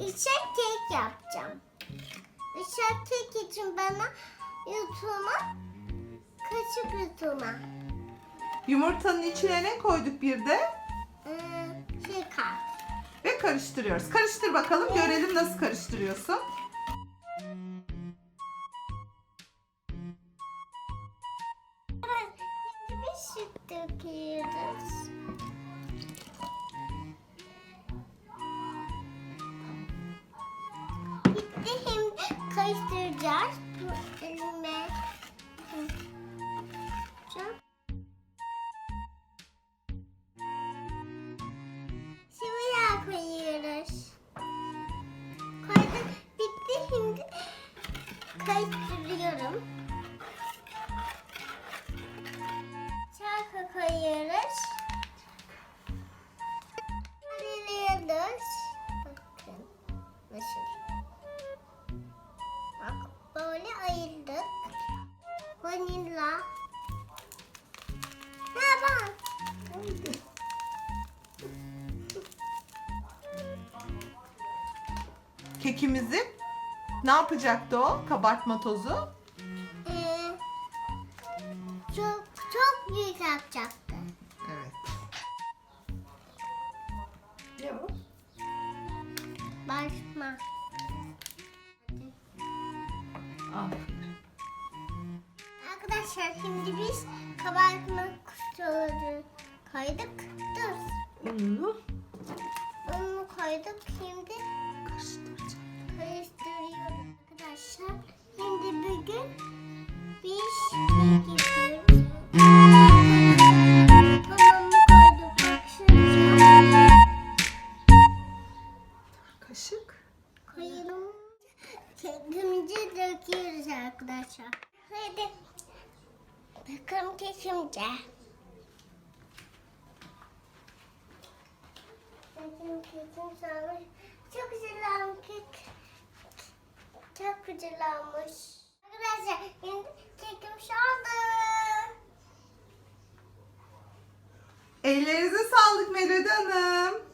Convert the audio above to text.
üçer kek yapacağım. Üçer kek için bana yutuma, kaşık yutuma. Yumurtanın içine ne koyduk bir de? Ee, Şeker. Ve karıştırıyoruz. Karıştır bakalım evet. görelim nasıl karıştırıyorsun. Şimdi bir süt döküyoruz. Karıştıracağız. Bu elime. Sıvı yağ koyuyoruz. Koyduk. Bitti şimdi karıştırıyorum. Çarkı koyuyoruz. Ayırdık. Vanilla. Ne bak. Kekimizi ne yapacaktı o kabartma tozu? Ee, çok çok büyük yapacaktı. Evet. Başma. Aferin. Arkadaşlar şimdi biz kabartma kutuları koyduk. Dur. Ununu Onu koyduk. Şimdi karıştıracağım. karıştırıyoruz arkadaşlar. Şimdi bugün Kekimizi döküyoruz arkadaşlar. Hadi. Bakalım kekimce. Kekim kekim. Çok güzel olmuş. Çok güzel olmuş. Arkadaşlar şimdi kekim oldu. Ellerinize sağlık Melody Hanım.